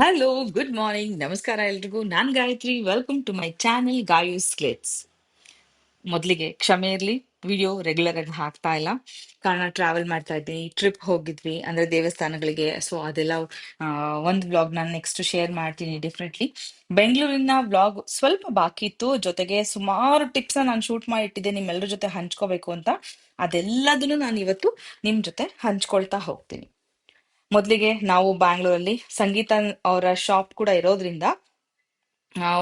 Hello good morning ನಮಸ್ಕಾರ ಎಲ್ರಿಗೂ. ನಾನ್ Gayatri. Welcome to my channel Gayu slates ಮೊದಲಿಗೆ ಕ್ಷಮೆ ಇರಲಿ ವಿಡಿಯೋ ರೆಗ್ಯುಲರ್ ಆಗಿ ಹಾಕ್ತಾ ಇಲ್ಲ. ಕಾರಣ ಟ್ರಾವೆಲ್ ಮಾಡ್ತಾ ಇದ್ದೀನಿ ಟ್ರಿಪ್ ಹೋಗಿದ್ವಿ ಅಂದ್ರೆ ದೇವಸ್ಥಾನಗಳಿಗೆ. ಸೊ ಅದೆಲ್ಲ ಆ, ಒಂದು ಬ್ಲಾಗ್ ನಾನು ನೆಕ್ಸ್ಟ್ ಶೇರ್ ಮಾಡ್ತೀನಿ ಡಿಫ್ರೆಂಟ್ಲಿ ಬೆಂಗಳೂರಿನ ಬ್ಲಾಗ್ ಸ್ವಲ್ಪ ಬಾಕಿ ಇತ್ತು. ಜೊತೆಗೆ ಸುಮಾರು ಟಿಪ್ಸ್ ನಾನು ಶೂಟ್ ಮಾಡಿ ಇಟ್ಟಿದ್ದೆ ನಿಮ್ಮೆಲ್ಲರ ಜೊತೆ ಹಂಚ್ಕೋಬೇಕು ಅಂತ. ಅದೆಲ್ಲದನ್ನು ನಾನು ಇವತ್ತು ನಿಮ್ ಜೊತೆ ಹಂಚ್ಕೊಳ್ತಾ ಹೋಗ್ತೀನಿ. ಮೊದಲಿಗೆ ನಾವು ಬ್ಯಾಂಗ್ಳೂರಲ್ಲಿ ಸಂಗೀತ ಅವರ ಶಾಪ್ ಕೂಡ ಇರೋದ್ರಿಂದ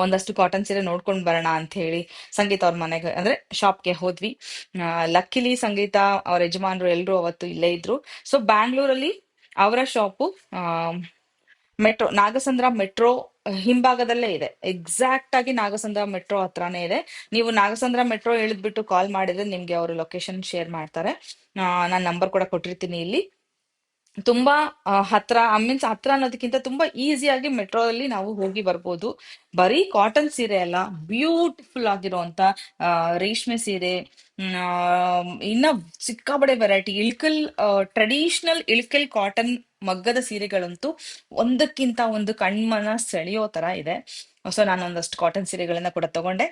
ಒಂದಷ್ಟು ಕಾಟನ್ ಸೀರೆ ನೋಡ್ಕೊಂಡು ಬರೋಣ ಅಂತ ಹೇಳಿ ಸಂಗೀತ ಅವ್ರ ಮನೆಗೆ, ಅಂದ್ರೆ ಶಾಪ್ಗೆ ಹೋದ್ವಿ. ಲಕ್ಕಿಲಿ ಸಂಗೀತ ಅವ್ರ ಯಜಮಾನ್ರು ಎಲ್ಲರೂ ಅವತ್ತು ಇಲ್ಲೇ ಇದ್ರು. ಸೊ ಬ್ಯಾಂಗ್ಳೂರಲ್ಲಿ ಅವರ ಶಾಪು ಮೆಟ್ರೋ ನಾಗಸಂದ್ರ ಮೆಟ್ರೋ ಹಿಂಭಾಗದಲ್ಲೇ ಇದೆ. ಎಕ್ಸಾಕ್ಟ್ ಆಗಿ ನಾಗಸಂದ್ರ ಮೆಟ್ರೋ ಹತ್ರನೇ ಇದೆ. ನೀವು ನಾಗಸಂದ್ರ ಮೆಟ್ರೋ ಇಳಿದ್ಬಿಟ್ಟು ಕಾಲ್ ಮಾಡಿದ್ರೆ ನಿಮ್ಗೆ ಅವರು ಲೊಕೇಶನ್ ಶೇರ್ ಮಾಡ್ತಾರೆ. ನಾನು ನಂಬರ್ ಕೂಡ ಕೊಟ್ಟಿರ್ತೀನಿ ಇಲ್ಲಿ. ತುಂಬಾ ಹತ್ರ ಮೀನ್ಸ್ ಹತ್ರ ಅನ್ನೋದಕ್ಕಿಂತ ತುಂಬಾ ಈಸಿಯಾಗಿ ಮೆಟ್ರೋ ಅಲ್ಲಿ ನಾವು ಹೋಗಿ ಬರ್ಬೋದು. ಬರೀ ಕಾಟನ್ ಸೀರೆ ಅಲ್ಲ ಬ್ಯೂಟಿಫುಲ್ ಆಗಿರುವಂತ ರೇಷ್ಮೆ ಸೀರೆ ಇನ್ನ ಸಿಕ್ಕಾಬಡೆ variety Ilkal traditional Ilkal cotton ಮಗ್ಗದ ಸೀರೆಗಳಂತೂ ಒಂದಕ್ಕಿಂತ ಒಂದು ಕಣ್ಮನ ಸೆಳೆಯೋ ತರ ಇದೆ. ಸೊ ನಾನು ಒಂದಷ್ಟು ಕಾಟನ್ ಸೀರೆಗಳನ್ನ ಕೂಡ ತಗೊಂಡೆ.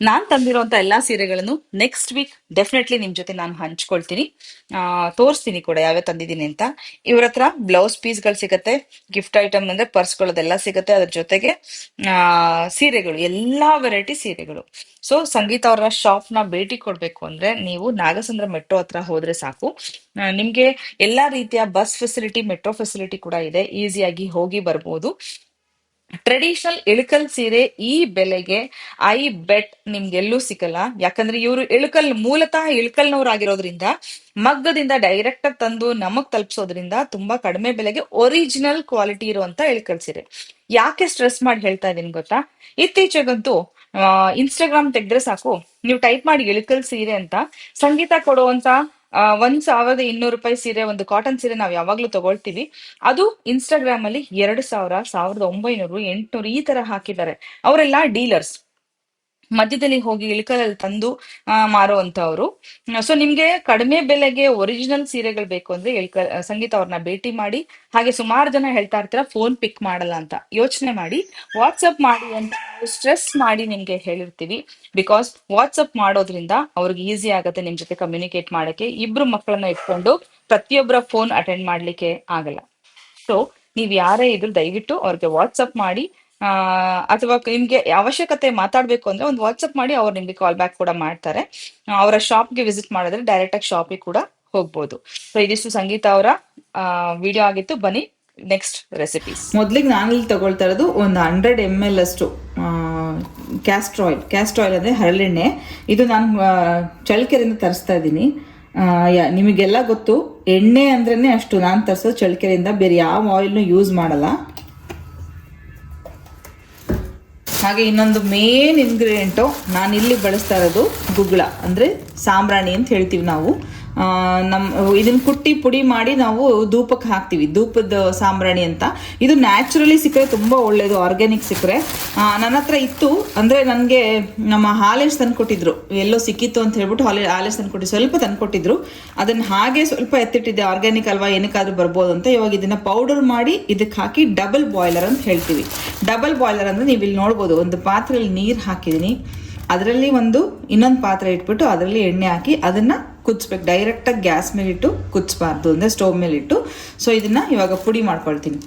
ನಾನ್ ತಂದಿರುವಂತ ಎಲ್ಲಾ ಸೀರೆಗಳನ್ನು ನೆಕ್ಸ್ಟ್ ವೀಕ್ ಡೆಫಿನೆಟ್ಲಿ ನಿಮ್ ಜೊತೆ ನಾನು ಹಂಚ್ಕೊಳ್ತೀನಿ. ಆ, ತೋರಿಸ್ತೀನಿ ಕೂಡ ಯಾವ್ಯಾವ ತಂದಿದ್ದೀನಿ ಅಂತ. ಇವ್ರ ಹತ್ರ ಬ್ಲೌಸ್ ಪೀಸ್ಗಳು ಸಿಗತ್ತೆ ಗಿಫ್ಟ್ ಐಟಮ್ ಅಂದ್ರೆ ಪರ್ಸ್ಗಳದೆಲ್ಲ ಸಿಗತ್ತೆ, ಅದ್ರ ಜೊತೆಗೆ, ಆ, ಸೀರೆಗಳು, ಎಲ್ಲಾ ವೆರೈಟಿ ಸೀರೆಗಳು. ಸೊ ಸಂಗೀತ ಅವರ ಶಾಪ್ನ ಭೇಟಿ ಕೊಡ್ಬೇಕು ಅಂದ್ರೆ ನೀವು ನಾಗಸಂದ್ರ ಮೆಟ್ರೋ ಹತ್ರ ಹೋದ್ರೆ ಸಾಕು. ನಿಮ್ಗೆ ಎಲ್ಲಾ ರೀತಿಯ ಬಸ್ ಫೆಸಿಲಿಟಿ ಮೆಟ್ರೋ ಫೆಸಿಲಿಟಿ ಕೂಡ ಇದೆ. ಈಸಿಯಾಗಿ ಹೋಗಿ ಬರ್ಬೋದು. ಟ್ರೆಡಿಷನಲ್ ಇಳಕಲ್ ಸೀರೆ ಈ ಬೆಲೆಗೆ ಐ ಬೆಟ್ ನಿಮ್ಗೆಲ್ಲೂ ಸಿಗಲ್ಲ. ಯಾಕಂದ್ರೆ ಇವರು ಇಳಕಲ್ ಮೂಲತಃ ಇಳಕಲ್ನವ್ರಾಗಿರೋದ್ರಿಂದ ಮಗ್ಗದಿಂದ ಡೈರೆಕ್ಟ್ ಆಗಿ ತಂದು ನಮಗ್ ತಲುಪಿಸೋದ್ರಿಂದ ತುಂಬಾ ಕಡಿಮೆ ಬೆಲೆಗೆ ಒರಿಜಿನಲ್ ಕ್ವಾಲಿಟಿ ಇರುವಂತ ಇಳಕಲ್ ಸೀರೆ. ಯಾಕೆ ಸ್ಟ್ರೆಸ್ ಮಾಡಿ ಹೇಳ್ತಾ ಇದೀನಿ ಗೊತ್ತಾ? ಇತ್ತೀಚೆಗಂತೂ ಇನ್ಸ್ಟಾಗ್ರಾಮ್ ತೆಗೆದ್ರೆ ಸಾಕು. ನೀವು ಟೈಪ್ ಮಾಡಿ ಇಳಕಲ್ ಸೀರೆ ಅಂತ ಸಂಗೀತ ಕೊಡುವಂತ ಆ, ಒಂದ್ ಸಾವಿರದ ಇನ್ನೂರು ರೂಪಾಯಿ ಸೀರೆ ಒಂದು ಕಾಟನ್ ಸೀರೆ ನಾವ್ ಯಾವಾಗ್ಲೂ ತಗೊಳ್ತೀವಿ. ಅದು ಇನ್ಸ್ಟಾಗ್ರಾಮ್ ಅಲ್ಲಿ ಎರಡು ಸಾವಿರ ಸಾವಿರದ ಒಂಬೈನೂರು ಎಂಟ್ನೂರು ಈ ತರ ಹಾಕಿದ್ದಾರೆ. ಅವರೆಲ್ಲ ಡೀಲರ್ಸ್ ಮಧ್ಯದಲ್ಲಿ ಹೋಗಿ ಇಳಕಲಲ್ಲಿ ತಂದು ಮಾರುವಂತವ್ರು. ಸೊ ನಿಮ್ಗೆ ಕಡಿಮೆ ಬೆಲೆಗೆ ಒರಿಜಿನಲ್ ಸೀರೆಗಳು ಬೇಕು ಅಂದ್ರೆ ಇಳ್ಕ, ಸಂಗೀತ ಅವ್ರನ್ನ ಭೇಟಿ ಮಾಡಿ, ಹಾಗೆ ಸುಮಾರು ಜನ ಹೇಳ್ತಾ ಇರ್ತೀರ ಫೋನ್ ಪಿಕ್ ಮಾಡಲ್ಲ ಅಂತ. ಯೋಚನೆ ಮಾಡಿ ವಾಟ್ಸಪ್ ಮಾಡಿ ಅಂತ ಸ್ಟ್ರೆಸ್ ಮಾಡಿ ನಿಮ್ಗೆ ಹೇಳಿರ್ತೀವಿ. ಬಿಕಾಸ್ ವಾಟ್ಸಪ್ ಮಾಡೋದ್ರಿಂದ ಅವ್ರಿಗೆ ಈಸಿ ಆಗತ್ತೆ ನಿಮ್ ಜೊತೆ ಕಮ್ಯುನಿಕೇಟ್ ಮಾಡಕ್ಕೆ. ಇಬ್ರು ಮಕ್ಕಳನ್ನ ಇಟ್ಕೊಂಡು ಪ್ರತಿಯೊಬ್ಬರ ಫೋನ್ ಅಟೆಂಡ್ ಮಾಡ್ಲಿಕ್ಕೆ ಆಗಲ್ಲ. ಸೊ ನೀವ್ ಯಾರೇ ಇದ್ರು ದಯವಿಟ್ಟು ಅವ್ರಿಗೆ ವಾಟ್ಸಪ್ ಮಾಡಿ ಆ ಅಥವಾ ನಿಮ್ಗೆ ಅವಶ್ಯಕತೆ ಮಾತಾಡ್ಬೇಕು ಅಂದ್ರೆ ಒಂದು ವಾಟ್ಸಪ್ ಮಾಡಿ ಅವ್ರು ನಿಮ್ಗೆ ಕಾಲ್ ಬ್ಯಾಕ್ ಕೂಡ ಮಾಡ್ತಾರೆ. ಆ, ಅವರ ಶಾಪ್ಗೆ ವಿಸಿಟ್ ಮಾಡಿದ್ರೆ ಡೈರೆಕ್ಟ್ ಆಗಿ ಶಾಪಿಗೆ ಕೂಡ ಹೋಗ್ಬೋದು. ಸೊ ಇದಿಷ್ಟು ಸಂಗೀತ ಅವರ ವಿಡಿಯೋ ಆಗಿತ್ತು. ಬನ್ನಿ ನೆಕ್ಸ್ಟ್ ರೆಸಿಪೀಸ್ ಮೊದಲಿಗೆ ಇಲ್ಲಿ ತಗೊಳ್ತಾ ಇರೋದು ಒಂದು ಹಂಡ್ರೆಡ್ ಎಂ ಎಲ್ ಅಷ್ಟು ಕ್ಯಾಸ್ಟ್ರ್ ಆಯಿಲ್ ಕ್ಯಾಸ್ಟ್ರ್ ಆಯಿಲ್ ಅಂದರೆ ಹರಳೆಣ್ಣೆ. ಇದು ನಾನು ಆ, ಚಳ್ಳಕೆರೆಯಿಂದ ತರಿಸ್ತಾ ಇದ್ದೀನಿ. ನಿಮಗೆಲ್ಲ ಗೊತ್ತು ಎಣ್ಣೆ ಅಂದ್ರೇ ಅಷ್ಟು. ನಾನು ತರಿಸೋದು ಚಳ್ಳಕೆರೆಯಿಂದ ಬೇರೆ ಯಾವ ಆಯಿಲ್ನು ಯೂಸ್ ಮಾಡಲ್ಲ. ಹಾಗೆ ಇನ್ನೊಂದು ಮೇನ್ ಇಂಗ್ರೀಡಿಯೆಂಟು ನಾನಿಲ್ಲಿ ಬಳಸ್ತಾ ಇರೋದು ಗುಗ್ಳ ಅಂದರೆ ಸಾಂಬ್ರಾಣಿ ಅಂತ ಹೇಳ್ತೀವಿ ನಾವು. ನಮ್ಮ ಇದನ್ನ ಕುಟ್ಟಿ ಪುಡಿ ಮಾಡಿ ನಾವು ಧೂಪಕ್ಕೆ ಹಾಕ್ತೀವಿ. ಧೂಪದ ಸಾಂಬ್ರಾಣಿ ಅಂತ. ಇದು ನ್ಯಾಚುರಲಿ ಸಿಕ್ಕರೆ ತುಂಬ ಒಳ್ಳೆಯದು ಆರ್ಗ್ಯಾನಿಕ್ ಸಿಕ್ಕರೆ. ನನ್ನ ಹತ್ರ ಇತ್ತು. ಅಂದರೆ ನನಗೆ ನಮ್ಮ ಹಾಲೇಶ್ ತಂದ್ಕೊಟ್ಟಿದ್ರು ಎಲ್ಲೋ ಸಿಕ್ಕಿತ್ತು ಅಂತ ಹೇಳ್ಬಿಟ್ಟು ಹಾಲೆ ತಂದು ಕೊಟ್ಟಿದ್ದು ಸ್ವಲ್ಪ ತಂದು ಕೊಟ್ಟಿದ್ರು. ಅದನ್ನು ಹಾಗೆ ಸ್ವಲ್ಪ ಎತ್ತಿಟ್ಟಿದ್ದೆ. ಆರ್ಗ್ಯಾನಿಕ್ ಅಲ್ವಾ, ಏನಕ್ಕಾದ್ರೂ ಬರ್ಬೋದು ಅಂತ. ಇವಾಗ ಇದನ್ನು ಪೌಡರ್ ಮಾಡಿ ಇದಕ್ಕೆ ಹಾಕಿ ಡಬಲ್ ಬಾಯ್ಲರ್ ಅಂತ ಹೇಳ್ತೀವಿ. ಡಬಲ್ ಬಾಯ್ಲರ್ ಅಂದರೆ ನೀವು ಇಲ್ಲಿ ನೋಡ್ಬೋದು. ಒಂದು ಪಾತ್ರೆಯಲ್ಲಿ ನೀರು ಹಾಕಿದ್ದೀನಿ. ಅದರಲ್ಲಿ ಒಂದು ಇನ್ನೊಂದು ಪಾತ್ರೆ ಇಟ್ಬಿಟ್ಟು ಅದರಲ್ಲಿ ಎಣ್ಣೆ ಹಾಕಿ ಅದನ್ನ ಕುದಿಸ್ಬೇಕು. ಡೈರೆಕ್ಟಾಗಿ ಗ್ಯಾಸ್ ಮೇಲೆ ಇಟ್ಟು ಕುದಿಸ್ಬಾರ್ದು ಅಂದರೆ ಸ್ಟೋವ್ ಮೇಲೆ ಇಟ್ಟು. ಸೊ ಇದನ್ನ ಇವಾಗ ಪುಡಿ ಮಾಡ್ಕೊಳ್ತೀನಿ.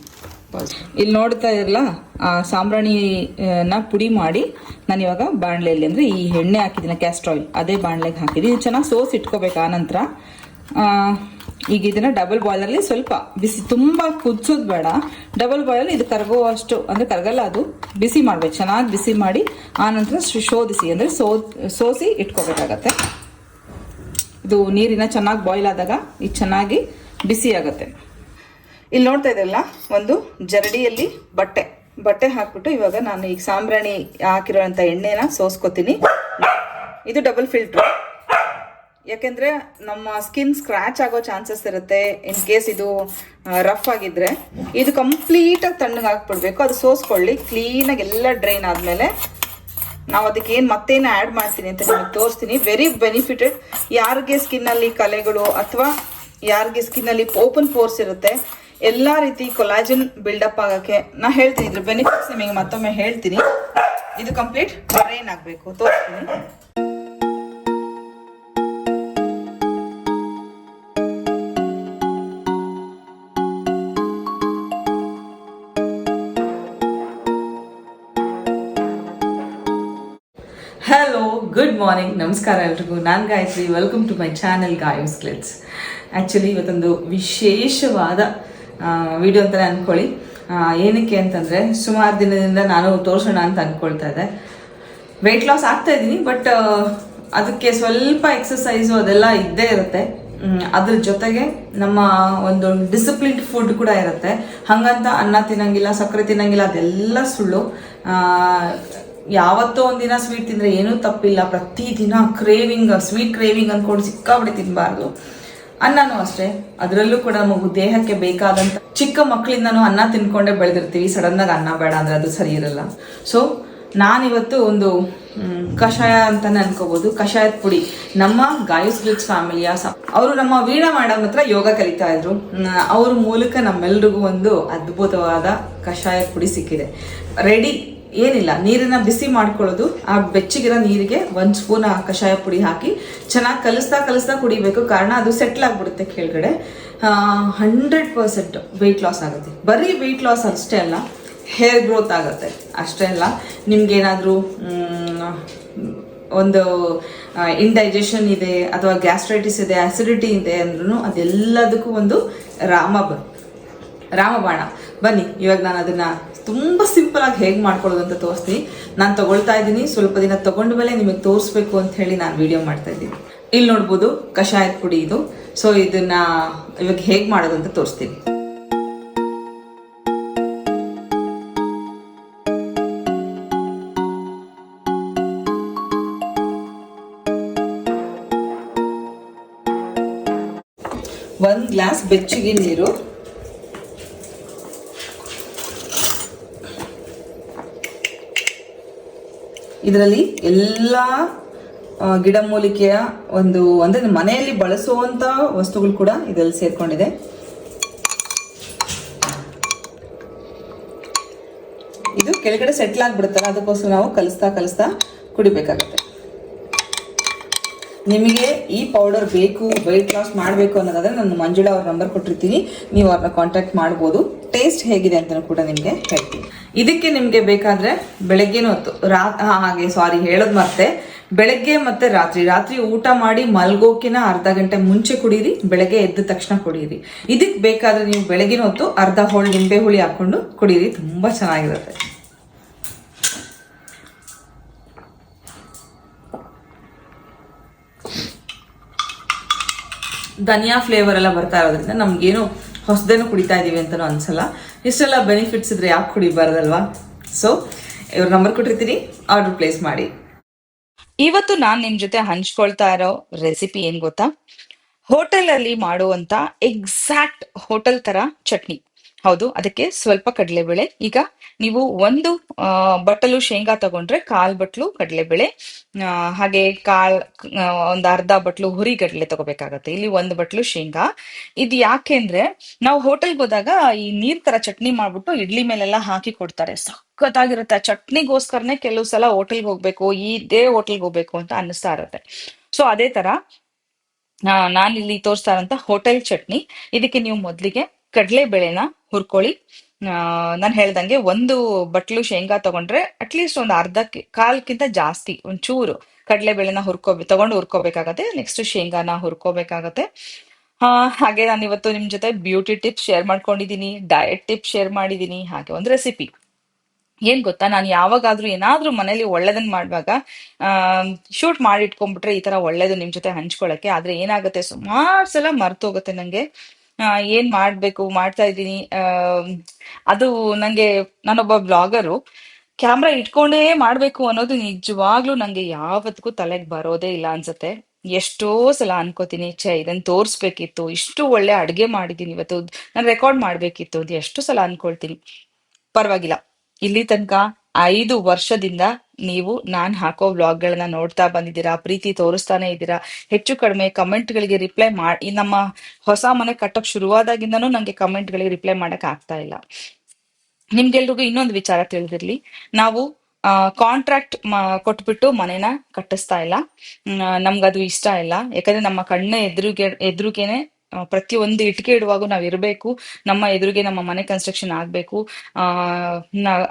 ಇಲ್ಲಿ ನೋಡ್ತಾ ಇರಲ್ಲ ಆ ಸಾಂಬ್ರಾಣಿನ ಪುಡಿ ಮಾಡಿ ನಾನು ಇವಾಗ ಬಾಣಲೆಯಲ್ಲಿ ಅಂದರೆ ಈ ಎಣ್ಣೆ ಹಾಕಿದ್ದೀನಿ ಕ್ಯಾಸ್ಟ್ರ್ ಆಯಿಲ್ ಅದೇ ಬಾಣಲೆಗೆ ಹಾಕಿದ್ದೀನಿ. ಚೆನ್ನಾಗಿ ಸೋಸ್ ಇಟ್ಕೋಬೇಕು ಆನಂತರ ಈಗ ಇದನ್ನ ಡಬಲ್ ಬಾಯ್ಲಲ್ಲಿ ಸ್ವಲ್ಪ ಬಿಸಿ, ತುಂಬಾ ಕುದಿಸೋದು ಬೇಡ. ಡಬಲ್ ಬಾಯ್ಲರ್ ಇದು ಕರಗುವಷ್ಟು, ಅಂದ್ರೆ ಕರಗಲ್ಲ ಅದು, ಬಿಸಿ ಮಾಡ್ಬೇಕು. ಚೆನ್ನಾಗಿ ಬಿಸಿ ಮಾಡಿ ಆನಂತರ ನಂತರ ಶೋಧಿಸಿ, ಅಂದ್ರೆ ಸೋ ಸೋಸಿ ಇಟ್ಕೋಬೇಕಾಗತ್ತೆ. ಇದು ನೀರಿನ ಚೆನ್ನಾಗಿ ಬಾಯ್ಲ್ ಆದಾಗ ಇದು ಚೆನ್ನಾಗಿ ಬಿಸಿ ಆಗುತ್ತೆ. ಇಲ್ಲಿ ನೋಡ್ತಾ ಇದ್ದಲ್ಲ ಒಂದು ಜರಡಿಯಲ್ಲಿ ಬಟ್ಟೆ. ಬಟ್ಟೆ ಹಾಕ್ಬಿಟ್ಟು ಇವಾಗ ನಾನು ಈಗ ಸಾಂಬ್ರಾಣಿ ಹಾಕಿರೋಂಥ ಎಣ್ಣೆನ ಸೋಸ್ಕೋತೀನಿ. ಇದು ಡಬಲ್ ಫಿಲ್ಟರ್ ಯಾಕೆಂದರೆ ನಮ್ಮ ಸ್ಕಿನ್ ಸ್ಕ್ರ್ಯಾಚ್ ಆಗೋ ಚಾನ್ಸಸ್ ಇರುತ್ತೆ. ಇನ್ ಕೇಸ್ ಇದು ರಫ್ ಆಗಿದ್ರೆ, ಇದು ಕಂಪ್ಲೀಟ್ ಆಗಿ ತಣ್ಣಗೆ ಹಾಕ್ಬಿಡ್ಬೇಕು ಅದು ಸೋಸ್ಕೊಳ್ಳಿ. ಕ್ಲೀನಾಗಿ ಎಲ್ಲ ಡ್ರೈನ್ ಆದ್ಮೇಲೆ ನಾವು ಅದಕ್ಕೆ ಏನು ಮತ್ತೇನು ಆ್ಯಡ್ ಮಾಡ್ತೀನಿ ಅಂತ ನಿಮಗೆ ತೋರಿಸ್ತೀನಿ. ವೆರಿ ಬೆನಿಫಿಟೆಡ್ ಯಾರಿಗೆ ಸ್ಕಿನ್ನಲ್ಲಿ ಕಲೆಗಳು ಅಥವಾ ಯಾರಿಗೆ ಸ್ಕಿನ್ನಲ್ಲಿ ಓಪನ್ ಪೋರ್ಸ್ ಇರುತ್ತೆ, ಎಲ್ಲ ರೀತಿ ಕೊಲಾಜನ್ ಬಿಲ್ಡಪ್ ಆಗೋಕ್ಕೆ ನಾ ಹೇಳ್ತೀನಿ, ಇದ್ರ ಬೆನಿಫಿಟ್ಸ್ ನಿಮಗೆ ಮತ್ತೊಮ್ಮೆ ಹೇಳ್ತೀನಿ. ಇದು ಕಂಪ್ಲೀಟ್ ಬ್ರೈನ್ ಆಗಬೇಕು. ತೋರಿಸ್ತೀನಿ. ಮಾರ್ನಿಂಗ್ ನಮಸ್ಕಾರ ಎಲ್ರಿಗೂ. ನಾನು Gayatri. Welcome to my channel Gayos ಕ್ಲಿಟ್ಸ್ ಆ್ಯಕ್ಚುಲಿ ಇವತ್ತೊಂದು ವಿಶೇಷವಾದ ವಿಡಿಯೋ ಅಂತಲೇ ಅಂದ್ಕೊಳ್ಳಿ ಏನಕ್ಕೆ ಅಂತಂದರೆ, ಸುಮಾರು ದಿನದಿಂದ ನಾನು ತೋರಿಸೋಣ ಅಂತ ಅಂದ್ಕೊಳ್ತಾ ಇದ್ದೆ. ವೆಯ್ಟ್ ಲಾಸ್ ಆಗ್ತಾ ಇದ್ದೀನಿ ಬಟ್ ಅದಕ್ಕೆ ಸ್ವಲ್ಪ ಎಕ್ಸಸೈಸು ಅದೆಲ್ಲ ಇದ್ದೇ ಇರುತ್ತೆ. ಅದ್ರ ಜೊತೆಗೆ ನಮ್ಮ ಒಂದು ಡಿಸಿಪ್ಲಿನ್ಡ್ ಫುಡ್ ಕೂಡ ಇರುತ್ತೆ. ಹಂಗಂತ ಅನ್ನ ತಿನ್ನಂಗಿಲ್ಲ, ಸಕ್ಕರೆ ತಿನ್ನಂಗಿಲ್ಲ, ಅದೆಲ್ಲ ಸುಳ್ಳು. ಯಾವತ್ತೋ ಒಂದಿನ ಸ್ವೀಟ್ ತಿಂದರೆ ಏನೂ ತಪ್ಪಿಲ್ಲ. ಪ್ರತಿದಿನ ಕ್ರೇವಿಂಗ್ ಸ್ವೀಟ್ ಕ್ರೇವಿಂಗ್ ಅಂದ್ಕೊಂಡು ಸಿಕ್ಕಾಬಿಟ್ಟು ತಿನ್ನಬಾರ್ದು ಅನ್ನನೂ ಅಷ್ಟೇ. ಅದರಲ್ಲೂ ಕೂಡ ನಮಗೂ ದೇಹಕ್ಕೆ ಬೇಕಾದಂಥ ಚಿಕ್ಕ ಮಕ್ಕಳಿಂದನೂ ಅನ್ನ ತಿನ್ಕೊಂಡೇ ಬೆಳೆದಿರ್ತೀವಿ. ಸಡನ್ನಾಗಿ ಅನ್ನ ಬೇಡ ಅಂದರೆ ಅದು ಸರಿ ಇರಲ್ಲ. ಸೊ ನಾನಿವತ್ತು ಒಂದು ಕಷಾಯ ಅಂತಾನೆ ಅನ್ಕೋಬಹುದು ಕಷಾಯದ ಪುಡಿ. ನಮ್ಮ ಗಾಯಸ್ ಗ್ಲಿಕ್ಸ್ ಫ್ಯಾಮಿಲಿಯ ಅವರು ನಮ್ಮ ವೀಣಾ ಮೇಡಮ್ ಹತ್ರ ಯೋಗ ಕಲಿತಾ ಇದ್ರು. ಅವ್ರ ಮೂಲಕ ನಮ್ಮೆಲ್ರಿಗೂ ಒಂದು ಅದ್ಭುತವಾದ ಕಷಾಯದ ಪುಡಿ ಸಿಕ್ಕಿದೆ. ರೆಡಿ ಏನಿಲ್ಲ, ನೀರನ್ನ ಬಿಸಿ ಮಾಡ್ಕೊಳ್ಳೋದು. ಆ ಬೆಚ್ಚಗಿರೋ ನೀರಿಗೆ ಒಂದು ಸ್ಪೂನ್ ಕಷಾಯ ಪುಡಿ ಹಾಕಿ ಚೆನ್ನಾಗಿ ಕಲಿಸ್ತಾ ಕಲಿಸ್ತಾ ಕುಡಿಬೇಕು. ಕಾರಣ ಅದು ಸೆಟ್ಲ್ ಆಗಿಬಿಡುತ್ತೆ ಕೆಳಗಡೆ. ಹಂಡ್ರೆಡ್ ಪರ್ಸೆಂಟ್ ವೆಯ್ಟ್ ಲಾಸ್ ಆಗುತ್ತೆ. ಬರೀ ವೆಯ್ಟ್ ಲಾಸ್ ಅಷ್ಟೇ ಅಲ್ಲ ಹೇರ್ ಗ್ರೋತ್ ಆಗುತ್ತೆ. ಅಷ್ಟೇ ಅಲ್ಲ, ನಿಮ್ಗೇನಾದರೂ ಒಂದು ಇಂಡೈಜೆಷನ್ ಇದೆ ಅಥವಾ ಗ್ಯಾಸ್ಟ್ರೈಟಿಸ್ ಇದೆ ಆ್ಯಸಿಡಿಟಿ ಇದೆ ಅಂದ್ರೂ ಅದೆಲ್ಲದಕ್ಕೂ ಒಂದು ರಾಮ ರಾಮಬಾಣ. ಬನ್ನಿ, ಇವಾಗ ನಾನು ಅದನ್ನ ತುಂಬ ಸಿಂಪಲ್ ಆಗಿ ಹೇಗೆ ಮಾಡ್ಕೊಳ್ಳೋದು ಅಂತ ತೋರಿಸ್ತೀನಿ. ನಾನು ತಗೊಳ್ತಾ ಇದ್ದೀನಿ, ಸ್ವಲ್ಪ ದಿನ ತಗೊಂಡ ಮೇಲೆ ನಿಮಗೆ ತೋರಿಸ್ಬೇಕು ಅಂತ ಹೇಳಿ ನಾನು ವಿಡಿಯೋ ಮಾಡ್ತಾ ಇದ್ದೀನಿ. ಇಲ್ಲಿ ನೋಡ್ಬೋದು, ಕಷಾಯದ ಪುಡಿ ಇದು. ಸೊ ಇದನ್ನ ಇವಾಗ ಹೇಗೆ ಮಾಡೋದು ಅಂತ ತೋರಿಸ್ತೀನಿ. ಒಂದು ಗ್ಲಾಸ್ ಬೆಚ್ಚಗೆ ನೀರು. ಇದರಲ್ಲಿ ಎಲ್ಲ ಗಿಡಮೂಲಿಕೆಯ ಒಂದು, ಅಂದರೆ ಮನೆಯಲ್ಲಿ ಬಳಸುವಂಥ ವಸ್ತುಗಳು ಕೂಡ ಇದರಲ್ಲಿ ಸೇರ್ಕೊಂಡಿದೆ. ಇದು ಕೆಳಗಡೆ ಸೆಟ್ಲ್ ಆಗಿಬಿಡುತ್ತಲ್ಲ, ಅದಕ್ಕೋಸ್ಕರ ನಾವು ಕಲಿಸ್ತಾ ಕಲಿಸ್ತಾ ಕುಡಿಬೇಕಾಗುತ್ತೆ. ನಿಮಗೆ ಈ ಪೌಡರ್ ಬೇಕು ವೆಯ್ಟ್ ಲಾಸ್ ಮಾಡಬೇಕು ಅನ್ನೋದಾದ್ರೆ ನಾನು ಮಂಜುಳಾ ಅವ್ರ ನಂಬರ್ ಕೊಟ್ಟಿರ್ತೀನಿ. ನೀವು ಅವ್ರನ್ನ ಕಾಂಟ್ಯಾಕ್ಟ್ ಮಾಡ್ಬೋದು. ಟೇಸ್ಟ್ ಹೇಗಿದೆ ಅಂತಲೂ ಕೂಡ ನಿಮಗೆ ಹೇಳ್ತೀನಿ. ಇದಕ್ಕೆ ನಿಮಗೆ ಬೇಕಾದ್ರೆ ಬೆಳಗ್ಗೆನೂ ಹೊತ್ತು. ರಾ ಹಾಗೆ ಸಾರಿ ಹೇಳೋದು ಮತ್ತೆ ಬೆಳಗ್ಗೆ ಮತ್ತೆ ರಾತ್ರಿ. ರಾತ್ರಿ ಊಟ ಮಾಡಿ ಮಲ್ಗೋಕಿನ ಅರ್ಧ ಗಂಟೆ ಮುಂಚೆ ಕುಡೀರಿ, ಬೆಳಗ್ಗೆ ಎದ್ದ ತಕ್ಷಣ ಕುಡೀರಿ. ಇದಕ್ಕೆ ಬೇಕಾದ್ರೆ ನೀವು ಬೆಳಗಿನ ಹೊತ್ತು ಅರ್ಧ ಹೋಳು ನಿಂಬೆ ಹುಳಿ ಹಾಕೊಂಡು ಕುಡೀರಿ. ತುಂಬಾ ಚೆನ್ನಾಗಿರುತ್ತೆ. ಧನಿಯಾ ಫ್ಲೇವರ್ ಎಲ್ಲ ಬರ್ತಾ ಇರೋದ್ರಿಂದ ನಮ್ಗೇನು ಹೊಸದೇನು ಕುಡಿತಾ ಇದೀವಿ ಅಂತಲೂ ಅನ್ಸಲ್ಲ. ಇಷ್ಟೆಲ್ಲ ಬೆನಿಫಿಟ್ಸ್ ಇದ್ರೆ ಯಾಕೆ ಕುಡಿಬಾರ್ದಲ್ವಾ? ಸೊ ಇವ್ರ ನಂಬರ್ ಕೊಟ್ಟಿರ್ತೀನಿ ಆರ್ಡರ್ ಪ್ಲೇಸ್ ಮಾಡಿ. ಇವತ್ತು ನಾನು ನಿಮ್ ಜೊತೆ ಹಂಚ್ಕೊಳ್ತಾ ಇರೋ ರೆಸಿಪಿ ಏನ್ ಗೊತ್ತಾ? ಹೋಟೆಲ್ ಅಲ್ಲಿ ಮಾಡುವಂತ ಎಕ್ಸಾಕ್ಟ್ ಹೋಟೆಲ್ ತರ ಚಟ್ನಿ. ಹೌದು, ಅದಕ್ಕೆ ಸ್ವಲ್ಪ ಕಡಲೆಬೇಳೆ. ಈಗ ನೀವು ಒಂದು ಬಟ್ಟಲು ಶೇಂಗಾ ತಗೊಂಡ್ರೆ ಕಾಲ್ ಬಟ್ಲು, ಕಡಲೆಬೇಳೆ ಹಾಗೆ ಕಾಲ್ ಒಂದು ಅರ್ಧ ಬಟ್ಲು ಹುರಿಗಡಲೆ ತಗೋಬೇಕಾಗತ್ತೆ. ಇಲ್ಲಿ ಒಂದು ಬಟ್ಲು ಶೇಂಗಾ. ಇದು ಯಾಕೆ ಅಂದ್ರೆ, ನಾವು ಹೋಟೆಲ್ಗೆ ಹೋದಾಗ ಈ ನೀರ್ ತರ ಚಟ್ನಿ ಮಾಡ್ಬಿಟ್ಟು ಇಡ್ಲಿ ಮೇಲೆಲ್ಲ ಹಾಕಿ ಕೊಡ್ತಾರೆ. ಸಖತ್ತಾಗಿರುತ್ತೆ. ಚಟ್ನಿಗೋಸ್ಕರನೇ ಕೆಲವು ಸಲ ಹೋಟೆಲ್ಗೆ ಹೋಗ್ಬೇಕು, ಇದೇ ಹೋಟೆಲ್ಗೆ ಹೋಗ್ಬೇಕು ಅಂತ ಅನ್ನಿಸ್ತಾ ಇರುತ್ತೆ. ಸೊ ಅದೇ ತರ ನಾನಿಲ್ಲಿ ತೋರಿಸ್ತಾ ಇರೋಂಥ ಹೋಟೆಲ್ ಚಟ್ನಿ. ಇದಕ್ಕೆ ನೀವು ಮೊದಲಿಗೆ ಕಡಲೆ ಬೇಳೆನ ಹುರ್ಕೊಳ್ಳಿ. ನಾನು ಹೇಳ್ದಂಗೆ ಒಂದು ಬಟ್ಲು ಶೇಂಗಾ ತಗೊಂಡ್ರೆ ಅಟ್ಲೀಸ್ಟ್ ಒಂದು ಅರ್ಧ ಕಾಲ್ಕಿಂತ ಜಾಸ್ತಿ, ಒಂಚೂರು ಕಡಲೆ ಬೆಳೆನ ಹುರ್ಕೋ ತಗೊಂಡು ಹುರ್ಕೋಬೇಕಾಗತ್ತೆ ನೆಕ್ಸ್ಟ್ ಶೇಂಗಾನ ಹುರ್ಕೋಬೇಕಾಗತ್ತೆ. ಹಾಗೆ ನಾನು ಇವತ್ತು ನಿಮ್ ಜೊತೆ ಬ್ಯೂಟಿ ಟಿಪ್ಸ್ ಶೇರ್ ಮಾಡ್ಕೊಂಡಿದ್ದೀನಿ ಡಯಟ್ ಟಿಪ್ಸ್ ಶೇರ್ ಮಾಡಿದ್ದೀನಿ ಹಾಗೆ ಒಂದು ರೆಸಿಪಿ ಏನ್ ಗೊತ್ತಾ, ನಾನು ಯಾವಾಗಾದ್ರೂ ಏನಾದ್ರೂ ಮನೇಲಿ ಒಳ್ಳೇದನ್ ಮಾಡುವಾಗ ಶೂಟ್ ಮಾಡಿ ಇಟ್ಕೊಂಡ್ಬಿಟ್ರೆ ಈ ತರ ಒಳ್ಳೇದು ನಿಮ್ ಜೊತೆ ಹಂಚ್ಕೊಳಕ್ಕೆ, ಆದ್ರೆ ಏನಾಗುತ್ತೆ, ಸುಮಾರು ಸಲ ಮರ್ತೋಗುತ್ತೆ ನಂಗೆ. ಆ, ಏನ್ ಮಾಡ್ಬೇಕು ಮಾಡ್ತಾ ಇದ್ದೀನಿ. ಅದು ನಂಗೆ ನಾನೊಬ್ಬ ಬ್ಲಾಗರು. ಕ್ಯಾಮ್ರಾ ಇಟ್ಕೊಂಡೇ ಮಾಡ್ಬೇಕು ಅನ್ನೋದು ನಿಜವಾಗ್ಲೂ ನಂಗೆ ಯಾವತ್ತಿಗೂ ತಲೆಗೆ ಬರೋದೇ ಇಲ್ಲ ಅನ್ಸುತ್ತೆ. ಎಷ್ಟೋ ಸಲ ಅನ್ಕೋತೀನಿ ಛೇ ಇದನ್ನ ತೋರ್ಸ್ಬೇಕಿತ್ತು. ಇಷ್ಟು ಒಳ್ಳೆ ಅಡ್ಗೆ ಮಾಡಿದೀನಿ ಇವತ್ತು. ನಾನು ರೆಕಾರ್ಡ್ ಮಾಡ್ಬೇಕಿತ್ತು. ಅಂತ ಎಷ್ಟು ಸಲ ಅನ್ಕೊಳ್ತೀನಿ. ಪರವಾಗಿಲ್ಲ. ಇಲ್ಲಿ ತನಕ ಐದು ವರ್ಷದಿಂದ ನೀವು, ನಾನ್ ಹಾಕೋ ವ್ಲಾಗ್ಗಳನ್ನ ನೋಡ್ತಾ ಬಂದಿದ್ದೀರಾ, ಪ್ರೀತಿ ತೋರಿಸ್ತಾನೆ ಇದ್ದೀರಾ, ಹೆಚ್ಚು ಕಡಿಮೆ ಕಮೆಂಟ್ಗಳಿಗೆ ರಿಪ್ಲೈ ಮಾಡಿ ನಮ್ಮ ಹೊಸ ಮನೆ ಕಟ್ಟೋಕ್ ಶುರುವಾದಾಗಿಂದನೂ ನಂಗೆ ಕಮೆಂಟ್ಗಳಿಗೆ ರಿಪ್ಲೈ ಮಾಡಕ್ ಆಗ್ತಾ ಇಲ್ಲ. ನಿಮ್ಗೆಲ್ರಿಗೂ ಇನ್ನೊಂದು ವಿಚಾರ ತಿಳಿದಿರ್ಲಿ. ನಾವು ಕಾಂಟ್ರಾಕ್ಟ್ ಕೊಟ್ಬಿಟ್ಟು ಮನೇನ ಕಟ್ಟಿಸ್ತಾ ಇಲ್ಲ. ನಮ್ಗದು ಇಷ್ಟ ಇಲ್ಲ. ಯಾಕಂದ್ರೆ ನಮ್ಮ ಕಣ್ಣ ಎದುರುಗೆ, ಎದುರುಗೆನೆ ಪ್ರತಿಯೊಂದು ಇಟ್ಟಿಗೆ ಇಡುವಾಗ ನಾವ್ ಇರಬೇಕು. ನಮ್ಮ ಎದುರಿಗೆ ನಮ್ಮ ಮನೆ ಕನ್ಸ್ಟ್ರಕ್ಷನ್ ಆಗ್ಬೇಕು.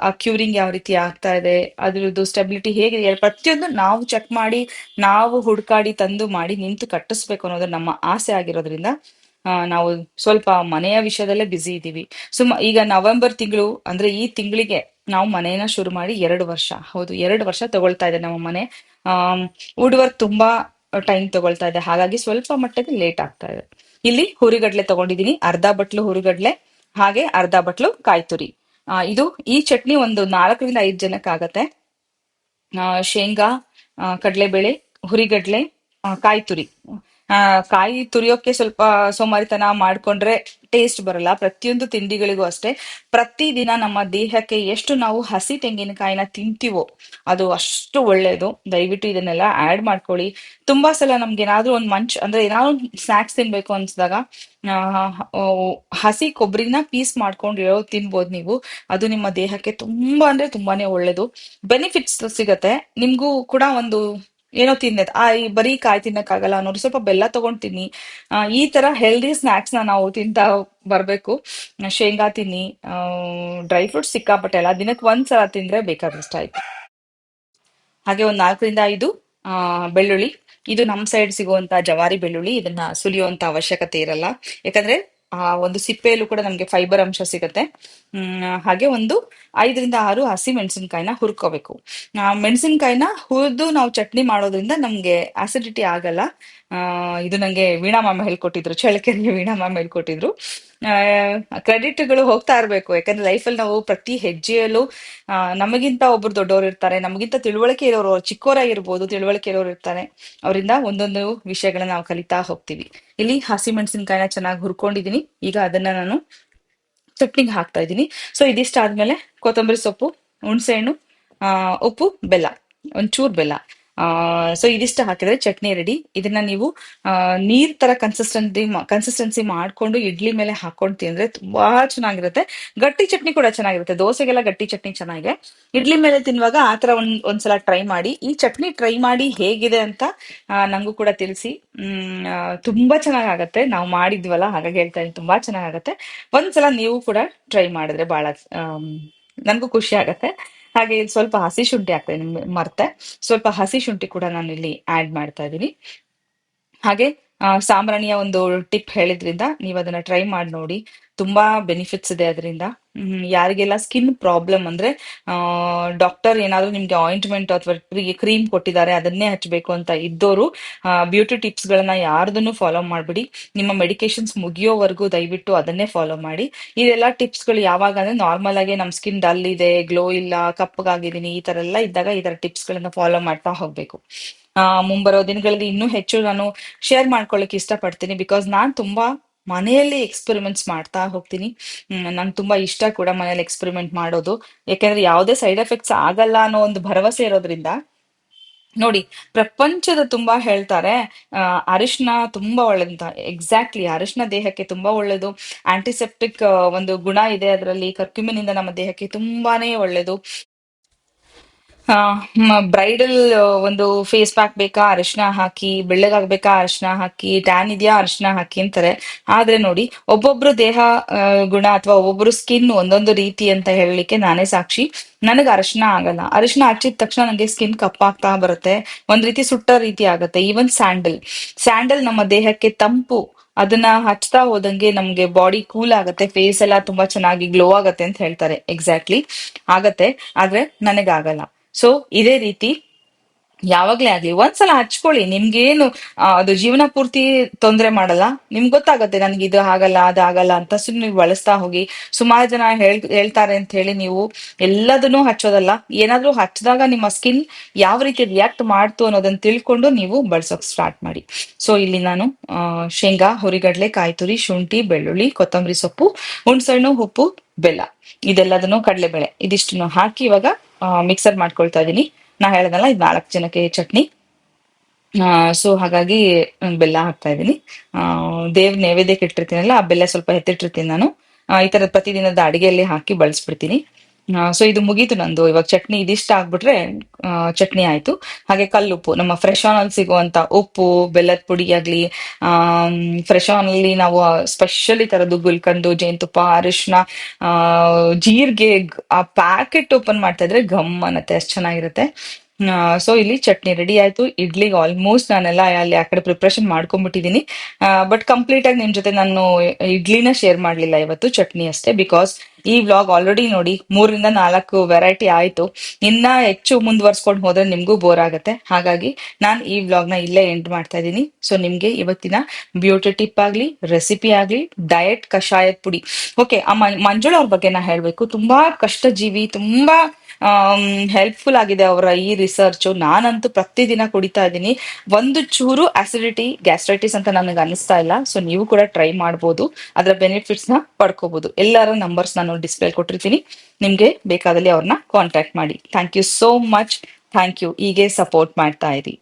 ಆ ಕ್ಯೂರಿಂಗ್ ಯಾವ ರೀತಿ ಆಗ್ತಾ ಇದೆ, ಅದ್ರದ್ದು ಸ್ಟೆಬಿಲಿಟಿ ಹೇಗಿದೆ ಪ್ರತಿಯೊಂದು ನಾವು ಚೆಕ್ ಮಾಡಿ, ನಾವು ಹುಡುಕಾಡಿ ತಂದು ಮಾಡಿ ನಿಂತು ಕಟ್ಟಿಸ್ಬೇಕು ಅನ್ನೋದು ನಮ್ಮ ಆಸೆ ಆಗಿರೋದ್ರಿಂದ ನಾವು ಸ್ವಲ್ಪ ಮನೆಯ ವಿಷಯದಲ್ಲೇ ಬ್ಯುಸಿ ಇದ್ದೀವಿ. ಸುಮ್ಮ ಈಗ ನವೆಂಬರ್ ತಿಂಗಳು ಅಂದ್ರೆ ಈ ತಿಂಗಳಿಗೆ ನಾವು ಮನೆಯನ್ನ ಶುರು ಮಾಡಿ ಎರಡು ವರ್ಷ, ಹೌದು, ಎರಡು ವರ್ಷ ತಗೊಳ್ತಾ ಇದೆ ನಮ್ಮ ಮನೆ. ಆ ವುಡ್ ವರ್ಕ್ ತುಂಬಾ ಟೈಮ್ ತಗೊಳ್ತಾ ಇದೆ, ಹಾಗಾಗಿ ಸ್ವಲ್ಪ ಮಟ್ಟಿಗೆ ಲೇಟ್ ಆಗ್ತಾ ಇದೆ. ಇಲ್ಲಿ ಹುರಿಗಡ್ಲೆ ತಗೊಂಡಿದೀನಿ ಅರ್ಧ ಬಟ್ಲು ಹುರಿಗಡ್ಲೆ ಹಾಗೆ ಅರ್ಧ ಬಟ್ಲು ಕಾಯಿ ತುರಿ ಇದು ಈ ಚಟ್ನಿ ಒಂದು ನಾಲ್ಕರಿಂದ ಐದು ಜನಕ್ಕೆ ಆಗತ್ತೆ. ಆ, ಶೇಂಗಾ ಕಡಲೆಬೇಳೆ ಹುರಿಗಡ್ಲೆ ಕಾಯಿ ತುರಿ ಆ, ಕಾಯಿ ತುರಿಯೋಕೆ ಸ್ವಲ್ಪ ಸೋಮಾರಿತನ ಮಾಡ್ಕೊಂಡ್ರೆ ಟೇಸ್ಟ್ ಬರಲ್ಲ. ಪ್ರತಿಯೊಂದು ತಿಂಡಿಗಳಿಗೂ ಅಷ್ಟೇ. ಪ್ರತಿದಿನ ನಮ್ಮ ದೇಹಕ್ಕೆ ಎಷ್ಟು ನಾವು ಹಸಿ ತೆಂಗಿನಕಾಯಿನ ತಿಂತೀವೋ ಅದು ಅಷ್ಟು ಒಳ್ಳೇದು ದಯವಿಟ್ಟು ಇದನ್ನೆಲ್ಲ ಆಡ್ ಮಾಡ್ಕೊಳ್ಳಿ. ತುಂಬಾ ಸಲ ನಮ್ಗೆ ಏನಾದ್ರೂ ಒಂದ್ ಮಂಚ್ ಅಂದ್ರೆ ಏನಾದ್ರು ಸ್ನಾಕ್ಸ್ ತಿನ್ಬೇಕು ಅನ್ಸಿದಾಗ ಹಸಿ ಕೊಬ್ಬರಿನ ಪೀಸ್ ಮಾಡ್ಕೊಂಡು ಇರೋ ತಿನ್ಬೋದು ನೀವು. ಅದು ನಿಮ್ಮ ದೇಹಕ್ಕೆ ತುಂಬಾ ಅಂದ್ರೆ ತುಂಬಾನೇ ಒಳ್ಳೇದು. ಬೆನಿಫಿಟ್ಸ್ ಸಿಗತ್ತೆ. ನಿಮ್ಗೂ ಕೂಡ ಒಂದು ಏನೋ ತಿನ್ನೆ ಆ, ಈ ಬರೀ ಕಾಯಿ ತಿನ್ನಕ್ಕಾಗಲ್ಲ ಅನ್ನೋರು ಸ್ವಲ್ಪ ಬೆಲ್ಲ ತಗೊಂಡ್ ತಿನ್ನಿ ಈ ತರ ಹೆಲ್ದಿ ಸ್ನಾಕ್ಸ್ನ ನಾವು ತಿಂತಾ ಬರ್ಬೇಕು. ಶೇಂಗಾ ತಿನ್ನಿ ಡ್ರೈ ಫ್ರೂಟ್ಸ್ ಸಿಕ್ಕಾಪಟ್ಟೆ ಅಲ್ಲ. ದಿನಕ್ಕೆ ಒಂದ್ಸಲ ತಿಂದ್ರೆ ಬೇಕಾದಷ್ಟು ಆಯ್ತು. ಹಾಗೆ ಒಂದ್ ನಾಲ್ಕರಿಂದ ಐದು ಬೆಳ್ಳುಳ್ಳಿ. ಇದು ನಮ್ ಸೈಡ್ ಸಿಗುವಂತ ಜವಾರಿ ಬೆಳ್ಳುಳ್ಳಿ. ಇದನ್ನ ಸುಲಿಯುವಂತ ಅವಶ್ಯಕತೆ ಇರಲ್ಲ. ಯಾಕಂದ್ರೆ ಆ, ಒಂದು ಸಿಪ್ಪೆಯಲ್ಲೂ ಕೂಡ ನಮ್ಗೆ ಫೈಬರ್ ಅಂಶ ಸಿಗುತ್ತೆ. ಹಾಗೆ ಒಂದು ಐದರಿಂದ ಆರು ಹಸಿ ಮೆಣಸಿನ್ಕಾಯಿನ ಹುರ್ಕೋಬೇಕು. ಆ, ಮೆಣಸಿನ್ಕಾಯಿನ ಹುರಿದು ನಾವು ಚಟ್ನಿ ಮಾಡೋದ್ರಿಂದ ನಮ್ಗೆ ಆಸಿಡಿಟಿ ಆಗಲ್ಲ. ಇದು ನಂಗೆ ವೀಣಾ ಮ್ಯಾಮ್ ಹೇಳ್ಕೊಟ್ಟಿದ್ರು ಚಳ್ಳಕೆರೆ ವೀಣಾ ಮ್ಯಾಮ್ ಹೇಳ್ಕೊಟ್ಟಿದ್ರು. ಕ್ರೆಡಿಟ್ಗಳು ಹೋಗ್ತಾ ಇರ್ಬೇಕು, ಯಾಕಂದ್ರೆ ಲೈಫಲ್ಲಿ ನಾವು ಪ್ರತಿ ಹೆಜ್ಜೆಯಲ್ಲೂ ನಮಗಿಂತ ಒಬ್ರು ದೊಡ್ಡವರು ಇರ್ತಾರೆ, ನಮಗಿಂತ ತಿಳುವಳಿಕೆ ಇರೋರು ಚಿಕ್ಕವರಾಗಿರ್ಬೋದು ತಿಳುವಳಿಕೆ ಇರೋರು ಇರ್ತಾರೆ, ಅವರಿಂದ ಒಂದೊಂದು ವಿಷಯಗಳನ್ನ ನಾವು ಕಲಿತಾ ಹೋಗ್ತೀವಿ. ಇಲ್ಲಿ ಹಸಿ ಮೆಣಸಿನ್ಕಾಯಿನ ಚೆನ್ನಾಗಿ ಹುರ್ಕೊಂಡಿದೀನಿ, ಈಗ ಅದನ್ನ ನಾನು ಚಟ್ನಿಗೆ ಹಾಕ್ತಾ ಇದ್ದೀನಿ ಸೊ ಇದಿಷ್ಟಾದ್ಮೇಲೆ ಕೊತ್ತಂಬರಿ ಸೊಪ್ಪು, ಹುಣಸೆಹಣ್ಣು, ಆ, ಉಪ್ಪು, ಬೆಲ್ಲ, ಒಂಚೂರ್ ಬೆಲ್ಲ. ಆ ಸೊ ಇದಿಷ್ಟು ಹಾಕಿದ್ರೆ ಚಟ್ನಿ ರೆಡಿ ಇದನ್ನ ನೀವು ನೀರ್ ತರ ಕನ್ಸಿಸ್ಟೆನ್ಸಿ ಕನ್ಸಿಸ್ಟೆನ್ಸಿ ಮಾಡ್ಕೊಂಡು ಇಡ್ಲಿ ಮೇಲೆ ಹಾಕೊಂಡು ತಿಂದ್ರೆ ತುಂಬಾ ಚೆನ್ನಾಗಿರುತ್ತೆ. ಗಟ್ಟಿ ಚಟ್ನಿ ಕೂಡ ಚೆನ್ನಾಗಿರುತ್ತೆ. ದೋಸೆಗೆಲ್ಲ ಗಟ್ಟಿ ಚಟ್ನಿ ಚೆನ್ನಾಗಿದೆ ಇಡ್ಲಿ ಮೇಲೆ ತಿನ್ನುವಾಗ ಆ ತರ ಒಂದ್, ಒಂದ್ಸಲ ಟ್ರೈ ಮಾಡಿ. ಈ ಚಟ್ನಿ ಟ್ರೈ ಮಾಡಿ ಹೇಗಿದೆ ಅಂತ ನಂಗೂ ಕೂಡ ತಿಳಿಸಿ. ಹ್ಮ್ ತುಂಬಾ ಚೆನ್ನಾಗಾಗತ್ತೆ. ನಾವು ಮಾಡಿದ್ವಲ್ಲ, ಹಾಗಾಗಿ ಹೇಳ್ತಾ ಇದ್ದೀನಿ. ತುಂಬಾ ಚೆನ್ನಾಗಾಗತ್ತೆ. ಒಂದ್ಸಲ ನೀವು ಕೂಡ ಟ್ರೈ ಮಾಡಿದ್ರೆ ಬಹಳ ನನಗೂ ಖುಷಿ ಆಗತ್ತೆ. ಹಾಗೆ ಇಲ್ಲಿ ಸ್ವಲ್ಪ ಹಸಿ ಶುಂಠಿ ಹಾಕ್ತಾ ಇದ್ದೀನಿ ಮರ್ತೆ. ಸ್ವಲ್ಪ ಹಸಿ ಶುಂಠಿ ಕೂಡ ನಾನು ಇಲ್ಲಿ ಆಡ್ ಮಾಡ್ತಾ ಇದ್ದೀನಿ. ಹಾಗೆ ಆ, ಸಾಂಬ್ರಾಣಿಯ ಒಂದು ಟಿಪ್ ಹೇಳಿದ್ರಿಂದ ನೀವು ಅದನ್ನ ಟ್ರೈ ಮಾಡಿ ನೋಡಿ. ತುಂಬಾ ಬೆನಿಫಿಟ್ಸ್ ಇದೆ ಅದರಿಂದ. ಯಾರಿಗೆಲ್ಲ ಸ್ಕಿನ್ ಪ್ರಾಬ್ಲಮ್ ಅಂದ್ರೆ ಡಾಕ್ಟರ್ ಏನಾದ್ರೂ ನಿಮ್ಗೆ ಆಯಿಂಟ್ಮೆಂಟ್ ಅಥವಾ ಕ್ರೀಮ್ ಕೊಟ್ಟಿದ್ದಾರೆ ಅದನ್ನೇ ಹಚ್ಚಬೇಕು ಅಂತ ಇದ್ದೋರು ಬ್ಯೂಟಿ ಟಿಪ್ಸ್ ಗಳನ್ನ ಯಾರ್ದನ್ನು ಫಾಲೋ ಮಾಡ್ಬಿಡಿ. ನಿಮ್ಮ ಮೆಡಿಕೇಶನ್ಸ್ ಮುಗಿಯೋವರೆಗೂ ದಯವಿಟ್ಟು ಅದನ್ನೇ ಫಾಲೋ ಮಾಡಿ. ಇದೆಲ್ಲ ಟಿಪ್ಸ್ಗಳು ಯಾವಾಗ ಅಂದ್ರೆ ನಾರ್ಮಲ್ ಆಗಿ ನಮ್ ಸ್ಕಿನ್ ಡಲ್ ಇದೆ ಗ್ಲೋ ಇಲ್ಲ ಕಪ್ಪಗಾಗಿದ್ದೀನಿ ಈ ತರ ಎಲ್ಲ ಇದ್ದಾಗ ಈ ತರ ಟಿಪ್ಸ್ ಗಳನ್ನ ಫಾಲೋ ಮಾಡ್ತಾ ಹೋಗ್ಬೇಕು. ಮುಂಬರೋ ದಿನಗಳಲ್ಲಿ ಇನ್ನೂ ಹೆಚ್ಚು ನಾನು ಶೇರ್ ಇಷ್ಟ ಇಷ್ಟಪಡ್ತೀನಿ ಬಿಕಾಸ್ ನಾನ್ ತುಂಬಾ ಮನೆಯಲ್ಲಿ ಎಕ್ಸ್ಪೆರಿಮೆಂಟ್ಸ್ ಮಾಡ್ತಾ ಹೋಗ್ತೀನಿ. ನಂಗೆ ತುಂಬಾ ಇಷ್ಟ ಕೂಡ ಮನೇಲಿ ಎಕ್ಸ್ಪೆರಿಮೆಂಟ್ ಮಾಡೋದು. ಯಾಕೆಂದ್ರೆ ಯಾವುದೇ ಸೈಡ್ ಎಫೆಕ್ಟ್ಸ್ ಆಗಲ್ಲ ಅನ್ನೋ ಒಂದು ಭರವಸೆ ಇರೋದ್ರಿಂದ. ನೋಡಿ ಪ್ರಪಂಚದ ತುಂಬಾ ಹೇಳ್ತಾರೆ ಆ, ಅರಿಶಿನ ತುಂಬಾ ಒಳ್ಳೇದಂತ ಎಕ್ಸಾಕ್ಟ್ಲಿ ಅರಿಶಿನ ದೇಹಕ್ಕೆ ತುಂಬಾ ಒಳ್ಳೇದು. ಆಂಟಿಸೆಪ್ಟಿಕ್ ಒಂದು ಗುಣ ಇದೆ ಅದರಲ್ಲಿ. ಕರ್ಕ್ಯುಮಿನಿಂದ ನಮ್ಮ ದೇಹಕ್ಕೆ ತುಂಬಾನೇ ಒಳ್ಳೇದು. ಬ್ರೈಡಲ್ ಒಂದು ಫೇಸ್ ಪ್ಯಾಕ್ ಬೇಕಾ ಅರಿಶಿನ ಹಾಕಿ ಬೆಳ್ಳಗಾಗ್ಬೇಕಾ ಅರಿಶಿನ ಹಾಕಿ ಟ್ಯಾನ್ ಇದೆಯಾ ಅರಿಶಿನ ಹಾಕಿ ಅಂತಾರೆ. ಆದ್ರೆ ನೋಡಿ, ಒಬ್ಬೊಬ್ರು ದೇಹ ಗುಣ ಅಥವಾ ಒಬ್ಬೊಬ್ರು ಸ್ಕಿನ್ ಒಂದೊಂದು ರೀತಿ ಅಂತ ಹೇಳಲಿಕ್ಕೆ ನಾನೇ ಸಾಕ್ಷಿ. ನನಗೆ ಅರಿಶಿನ ಆಗಲ್ಲ. ಅರಿಶಿನ ಹಚ್ಚಿದ ತಕ್ಷಣ ನನಗೆ ಸ್ಕಿನ್ ಕಪ್ಪಾಗ್ತಾ ಬರುತ್ತೆ. ಒಂದ್ ರೀತಿ ಸುಟ್ಟ ರೀತಿ ಆಗುತ್ತೆ. ಈವನ್ ಸ್ಯಾಂಡಲ್ ಸ್ಯಾಂಡಲ್ ನಮ್ಮ ದೇಹಕ್ಕೆ ತಂಪು. ಅದನ್ನ ಹಚ್ತಾ ಹೋದಂಗೆ ನಮ್ಗೆ ಬಾಡಿ ಕೂಲ್ ಆಗತ್ತೆ. ಫೇಸ್ ಎಲ್ಲ ತುಂಬಾ ಚೆನ್ನಾಗಿ ಗ್ಲೋ ಆಗತ್ತೆ ಅಂತ ಹೇಳ್ತಾರೆ. ಎಕ್ಸಾಕ್ಟ್ಲಿ ಆಗತ್ತೆ. ಆದ್ರೆ ನನಗಾಗಲ್ಲ ಸೊ ಇದೇ ರೀತಿ ಯಾವಾಗ್ಲೇ ಆಗ್ಲಿ ಒಂದ್ಸಲ ಹಚ್ಕೊಳ್ಳಿ. ನಿಮ್ಗೇನು ಆ, ಅದು ಜೀವನ ಪೂರ್ತಿ ತೊಂದ್ರೆ ಮಾಡಲ್ಲ. ನಿಮ್ಗೆ ಗೊತ್ತಾಗತ್ತೆ ನನ್ಗೆ ಇದು ಆಗಲ್ಲ ಅದು ಆಗಲ್ಲ ಅಂತ ಸುಮ್ಮನೆ ನೀವು ಬಳಸ್ತಾ ಹೋಗಿ. ಸುಮಾರು ಜನ ಹೇಳ್ ಹೇಳ್ತಾರೆ ಅಂತ ಹೇಳಿ ನೀವು ಎಲ್ಲದನ್ನೂ ಹಚ್ಚೋದಲ್ಲ. ಏನಾದ್ರೂ ಹಚ್ಚಿದಾಗ ನಿಮ್ಮ ಸ್ಕಿನ್ ಯಾವ ರೀತಿ ರಿಯಾಕ್ಟ್ ಮಾಡ್ತು ಅನ್ನೋದನ್ನ ತಿಳ್ಕೊಂಡು ನೀವು ಬಳಸೋಕ್ ಸ್ಟಾರ್ಟ್ ಮಾಡಿ. ಸೊ ಇಲ್ಲಿ ನಾನು ಶೇಂಗಾ ಹುರಿಗಡ್ಲೆ ಕಾಯ್ತುರಿ ಶುಂಠಿ ಬೆಳ್ಳುಳ್ಳಿ ಕೊತ್ತಂಬರಿ ಸೊಪ್ಪು ಹುಣ್ಸಣ್ಣು ಉಪ್ಪು ಬೆಲ್ಲ. ಇದೆಲ್ಲದನ್ನು ಕಡಲೆಬೇಳೆ. ಇದಿಷ್ಟನ್ನು ಹಾಕಿ ಇವಾಗ ಮಿಕ್ಸರ್ ಮಾಡ್ಕೊಳ್ತಾ ಇದೀನಿ. ನಾ ಹೇಳ್ದಲ್ಲ, ಇದು ನಾಲ್ಕು ಜನಕ್ಕೆ ಚಟ್ನಿ. ಸೊ ಹಾಗಾಗಿ ಬೆಲ್ಲ ಹಾಕ್ತಾ ಇದ್ದೀನಿ ದೇವ್ ನೈವೇದ್ಯಕ್ಕೆ ಇಟ್ಟಿರ್ತೀನಲ್ಲ, ಆ ಬೆಲ್ಲ ಸ್ವಲ್ಪ ಎತ್ತಿಟ್ಟಿರ್ತೀನಿ ನಾನು. ಈ ತರದ ಪ್ರತಿದಿನದ ಅಡಿಗೆಯಲ್ಲಿ ಹಾಕಿ ಬಳಸ್ಬಿಡ್ತೀನಿ. ಸೊ ಇದು ಮುಗೀತು ನಂದು. ಇವಾಗ ಚಟ್ನಿ ಇದಿಷ್ಟ ಆಗ್ಬಿಟ್ರೆ ಚಟ್ನಿ ಆಯ್ತು. ಹಾಗೆ ಕಲ್ಲುಪ್ಪು, ನಮ್ಮ ಫ್ರೆಶ್ ಆನ್ ಅಲ್ಲಿ ಸಿಗುವಂತ ಉಪ್ಪು, ಬೆಲ್ಲದ ಪುಡಿ ಆಗ್ಲಿ, ಆ ಫ್ರೆಶ್ ಆನ್ ಅಲ್ಲಿ ನಾವು ಸ್ಪೆಷಲಿ ತರದು ಗುಲ್ಕಂದು, ಜೇನುತುಪ್ಪ ಅರಿಶಿನ ಆ, ಜೀರಿಗೆ ಆ ಪ್ಯಾಕೆಟ್ ಓಪನ್ ಮಾಡ್ತಾ ಇದ್ರೆ ಗಮ್ ಅನ್ನತ್ತೆ ಅಷ್ಟು ಚೆನ್ನಾಗಿರುತ್ತೆ. ಸೊ ಇಲ್ಲಿ ಚಟ್ನಿ ರೆಡಿ ಆಯ್ತು ಇಡ್ಲಿಗೆ ಆಲ್ಮೋಸ್ಟ್ ನಾನೆಲ್ಲ ಅಲ್ಲಿ ಆ ಕಡೆ ಪ್ರಿಪ್ರೇಷನ್ ಮಾಡ್ಕೊಂಡ್ಬಿಟ್ಟಿದೀನಿ. ಬಟ್ ಕಂಪ್ಲೀಟ್ ಆಗಿ ನಿಮ್ ಜೊತೆ ನಾನು ಇಡ್ಲಿನ ಶೇರ್ ಮಾಡ್ಲಿಲ್ಲ ಇವತ್ತು, ಚಟ್ನಿ ಅಷ್ಟೇ ಬಿಕಾಸ್ ಈ ವ್ಲಾಗ್ ಆಲ್ರೆಡಿ ನೋಡಿ ಮೂರಿಂದ ನಾಲ್ಕು ವೆರೈಟಿ ಆಯ್ತು. ಇನ್ನ ಹೆಚ್ಚು ಮುಂದುವರ್ಸ್ಕೊಂಡು ಹೋದ್ರೆ ನಿಮ್ಗೂ ಬೋರ್ ಆಗುತ್ತೆ. ಹಾಗಾಗಿ ನಾನು ಈ ವ್ಲಾಗ್ನ ಇಲ್ಲೇ ಎಂಡ್ ಮಾಡ್ತಾ ಇದ್ದೀನಿ. ಸೊ ನಿಮ್ಗೆ ಇವತ್ತಿನ ಬ್ಯೂಟಿ ಟಿಪ್ ಆಗ್ಲಿ ರೆಸಿಪಿ ಆಗ್ಲಿ ಡಯಟ್ ಕಷಾಯದ ಪುಡಿ. ಓಕೆ ಆ ಮಂಜುಳಾ ಅವ್ರ ಬಗ್ಗೆ ನಾ ಹೇಳ್ಬೇಕು. ತುಂಬಾ ಕಷ್ಟ ಜೀವಿ ತುಂಬಾ ಹೆಲ್ಪ್ಫುಲ್ ಆಗಿದೆ ಅವರ ಈ ರಿಸರ್ಚ್ ನಾನಂತೂ ಪ್ರತಿದಿನ ಕುಡಿತಾ ಇದ್ದೀನಿ. ಒಂದು ಚೂರು ಆಸಿಡಿಟಿ ಗ್ಯಾಸ್ಟ್ರೈಟಿಸ್ ಅಂತ ನನಗೆ ಅನಿಸ್ತಾ ಇಲ್ಲ. ಸೊ ನೀವು ಕೂಡ ಟ್ರೈ ಮಾಡ್ಬೋದು. ಅದರ ಬೆನಿಫಿಟ್ಸ್ನ ಪಡ್ಕೋಬಹುದು ಎಲ್ಲರ ನಂಬರ್ಸ್ ನಾನು ಡಿಸ್ಪ್ಲೇ ಕೊಟ್ಟಿರ್ತೀನಿ. ನಿಮ್ಗೆ ಬೇಕಾದಲ್ಲಿ ಅವ್ರನ್ನ ಕಾಂಟ್ಯಾಕ್ಟ್ ಮಾಡಿ. Thank you so much thank you ಹೀಗೆ ಸಪೋರ್ಟ್ ಮಾಡ್ತಾ ಇರಿ.